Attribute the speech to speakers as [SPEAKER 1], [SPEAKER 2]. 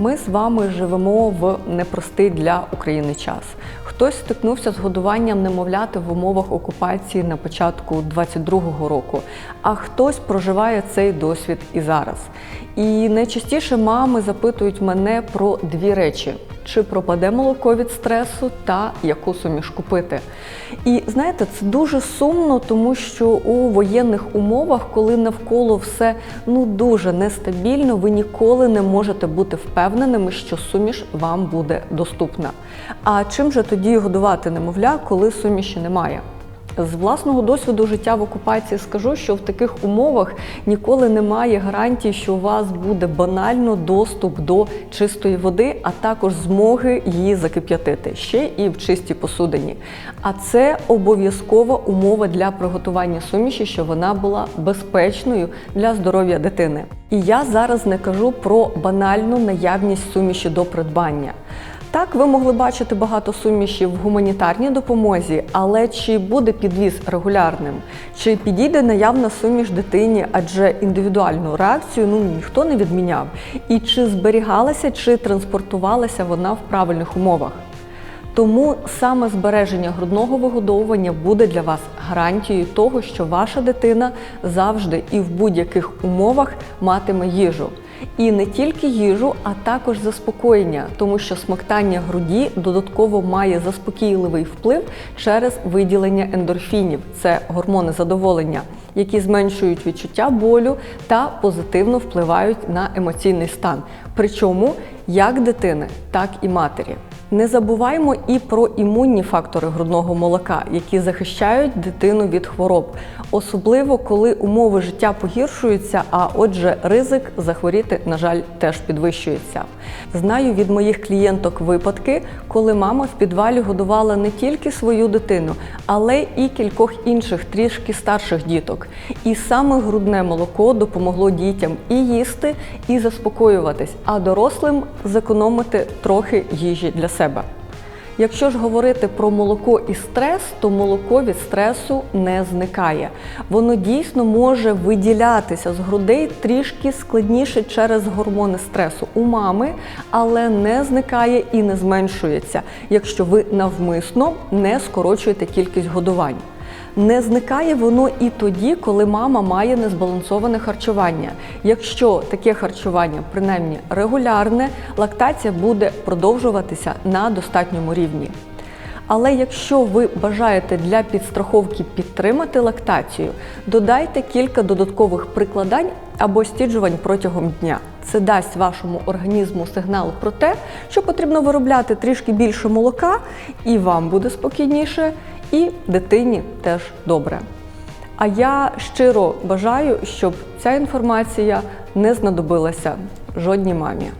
[SPEAKER 1] Ми з вами живемо в непростий для України час. Хтось стикнувся з годуванням немовляти в умовах окупації на початку 22-го року, а хтось проживає цей досвід і зараз. І найчастіше мами запитують мене про дві речі: чи пропаде молоко від стресу та яку суміш купити. І знаєте, це дуже сумно, тому що у воєнних умовах, коли навколо все ну дуже нестабільно, ви ніколи не можете бути впевненими, що суміш вам буде доступна. А чим же тоді годувати немовля, коли суміші немає? З власного досвіду життя в окупації скажу, що в таких умовах ніколи немає гарантії, що у вас буде банально доступ до чистої води, а також змоги її закип'ятити ще і в чистій посудині. А це обов'язкова умова для приготування суміші, щоб вона була безпечною для здоров'я дитини. І я зараз не кажу про банальну наявність суміші до придбання. Так, ви могли бачити багато сумішів в гуманітарній допомозі, але чи буде підвіз регулярним? Чи підійде наявна суміш дитині, адже індивідуальну реакцію ну ніхто не відміняв? І чи зберігалася, чи транспортувалася вона в правильних умовах? Тому саме збереження грудного вигодовування буде для вас гарантією того, що ваша дитина завжди і в будь-яких умовах матиме їжу. І не тільки їжу, а також заспокоєння, тому що смоктання груді додатково має заспокійливий вплив через виділення ендорфінів це гормони задоволення, які зменшують відчуття болю та позитивно впливають на емоційний стан. Причому як дитини, так і матері. Не забуваємо і про імунні фактори грудного молока, які захищають дитину від хвороб, особливо коли умови життя погіршуються, а отже, ризик захворіти, на жаль, теж підвищується. Знаю від моїх клієнток випадки, коли мама в підвалі годувала не тільки свою дитину, але і кількох інших трішки старших діток. І саме грудне молоко допомогло дітям і їсти, і заспокоюватись, а дорослим зекономити трохи їжі для себе. Якщо ж говорити про молоко і стрес, то молоко від стресу не зникає. Воно дійсно може виділятися з грудей трішки складніше через гормони стресу у мами, але не зникає і не зменшується, якщо ви навмисно не скорочуєте кількість годувань. Не зникає воно і тоді, коли мама має незбалансоване харчування. Якщо таке харчування, принаймні регулярне, лактація буде продовжуватися на достатньому рівні. Але якщо ви бажаєте для підстраховки підтримати лактацію, додайте кілька додаткових прикладань або стіджувань протягом дня. Це дасть вашому організму сигнал про те, що потрібно виробляти трішки більше молока, і вам буде спокійніше, і дитині теж добре. А я щиро бажаю, щоб ця інформація не знадобилася жодній мамі.